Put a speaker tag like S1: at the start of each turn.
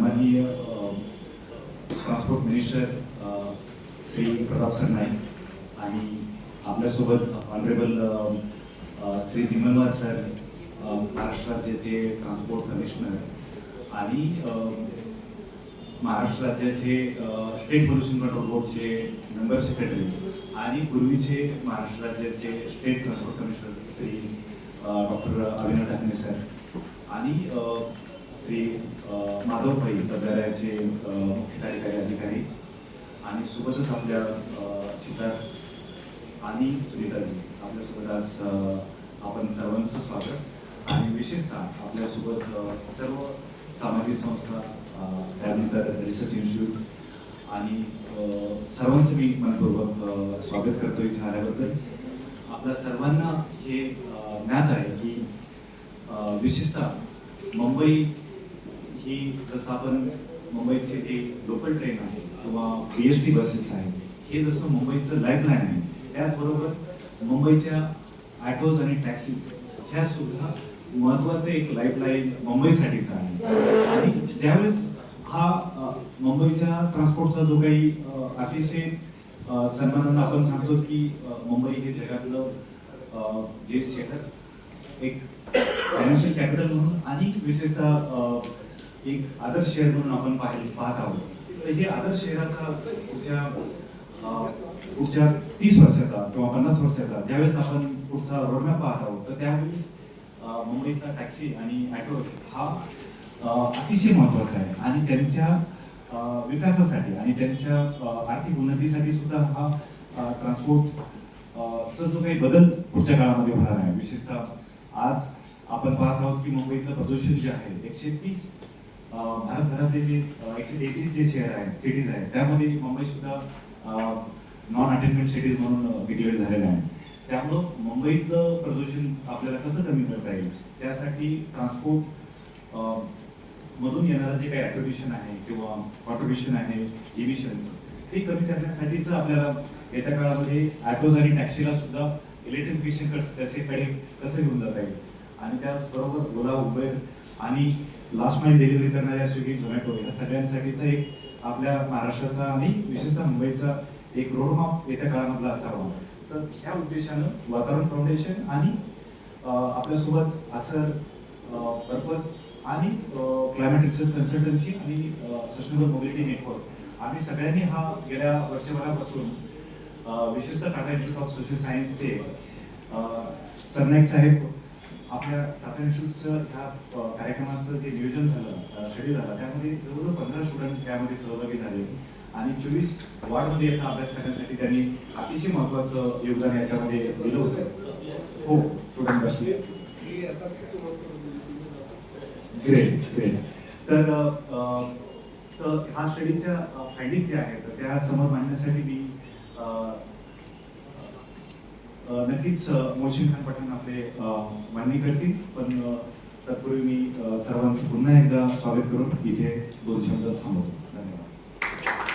S1: माननीय transport minister Shri Pratap sir Naik आणि आपल्यासोबत ऑनरेबल श्री विमलवार सर महाराष्ट्र राज्याचे ट्रान्सपोर्ट कमिशनर आणि महाराष्ट्र राज्याचे स्टेट पोल्युशन कंट्रोल बोर्डचे मेंबर सेक्रेटरी आणि पूर्वीचे महाराष्ट्र राज्याचे state transport commissioner Shri doctor Abhinav Dhakane sir आणि श्री माधव पै तबेऱ्याचे मुख्य कार्यकारी अधिकारी आणि सोबतच आपल्या सिद्धार्थ आणि सुनीताजी आपल्यासोबत आज आपण सर्वांचं स्वागत आणि विशेषतः आपल्यासोबत सर्व सामाजिक संस्था त्यानंतर रिसर्च इन्स्टिट्यूट आणि सर्वांचं मी मनपूर्वक स्वागत करतो इथे आल्याबद्दल. आपल्या सर्वांना हे ज्ञात आहे की विशेषतः मुंबई की जसं आपण मुंबईचे जे लोकल ट्रेन आहे किंवा बी एस टी बसेस आहे हे जसं मुंबईचं लाईफलाईन आहे त्याचबरोबर मुंबईच्या ॲटोज आणि टॅक्सीज ह्या सुद्धा महत्वाचं एक लाईफलाईन मुंबईसाठीचं आहे. आणि ज्यावेळेस हा मुंबईच्या ट्रान्सपोर्टचा जो काही अतिशय अ, सन्मानानं आपण सांगतो की मुंबई हे जगातलं जे शहर एक फायनान्शियल कॅपिटल म्हणून आणि विशेषतः एक आदर्श शहर म्हणून आपण पाहिल पाहत आहोत. तर हे आदर्श शहराचा पुढच्या पुढच्या तीस वर्षाचा किंवा पन्नास वर्षाचा ज्यावेळेस आपण पुढचा रोडमॅप पाहत आहोत तर त्यावेळेस अ, मुंबईतला टॅक्सी आणि ॲटो हा अतिशय महत्त्वाचा आहे. आणि त्यांच्या विकासासाठी आणि त्यांच्या आर्थिक उन्नतीसाठी सुद्धा हा ट्रान्सपोर्ट चा जो काही बदल पुढच्या काळामध्ये होणार आहे. विशेषतः आज आपण पाहत आहोत की मुंबईतलं प्रदूषण जे आहे एकशे तीस भारतभरातले जे एकशे एकवीस जे शहर आहेत सिटीज आहेत त्यामध्ये मुंबई सुद्धा नॉन अटेंडमेंट सिटीज म्हणून डिक्लेअर झालेलं आहे. त्यामुळं मुंबईतलं प्रदूषण आपल्याला कसं कमी करता येईल? त्यासाठी ट्रान्सपोर्ट मधून येणारं जे काही ॲट्रिब्युशन आहे किंवा कॉन्ट्रिब्युशन आहे इमिशन्स ते कमी करण्यासाठीच आपल्याला येत्या काळामध्ये ॲटोज आणि टॅक्सीला सुद्धा इलेक्ट्रिफिकेशन कसं कसेकडे कसं घेऊन जाता येईल? आणि त्याचबरोबर ओला उबेर आणि लास्ट माईल डिलिव्हरी करणाऱ्या स्विगी झोमॅटो या सगळ्यांसाठीचा एक आपल्या महाराष्ट्राचा आणि विशेषतः मुंबईचा एक रोडमॅप येत्या काळामधला असावा. तर ह्या उद्देशानं वातावरण फाउंडेशन आणि आपल्यासोबत असं पर्पज आणि क्लायमेट रिसर्च कन्सल्टन्सी आणि सस्टेनेबल मोबिलिटी नेटवर्क आम्ही सगळ्यांनी हा गेल्या वर्षभरापासून विशेषतः टाटा इन्स्टिट्यूट ऑफ सोशल सायन्सचे सरनाईक साहेब आपल्या टाटा इन्स्टिट्यूटचं ज्या कार्यक्रमाचं जे नियोजन झालं शेड्यूल झालं त्यामध्ये जवळजवळ पंधरा स्टुडंट त्यामध्ये सहभागी झाले. आणि चोवीस वॉर्डमध्ये याचा अभ्यास करण्यासाठी त्यांनी अतिशय महत्वाचं योगदान याच्यामध्ये दिलं होतं. हो स्टुडंट बसले. ग्रेट ग्रेट तर तर हा स्टडीच्या फायडिंग ज्या आहेत त्या समोर मांडण्यासाठी मी नक्कीच अ, मोहसिन खान पठाण आपले मान्य मांडणी करतील. पण तत्पूर्वी मी सर्वांचं पुन्हा एकदा स्वागत करून इथे दोन शब्द थांबवतो.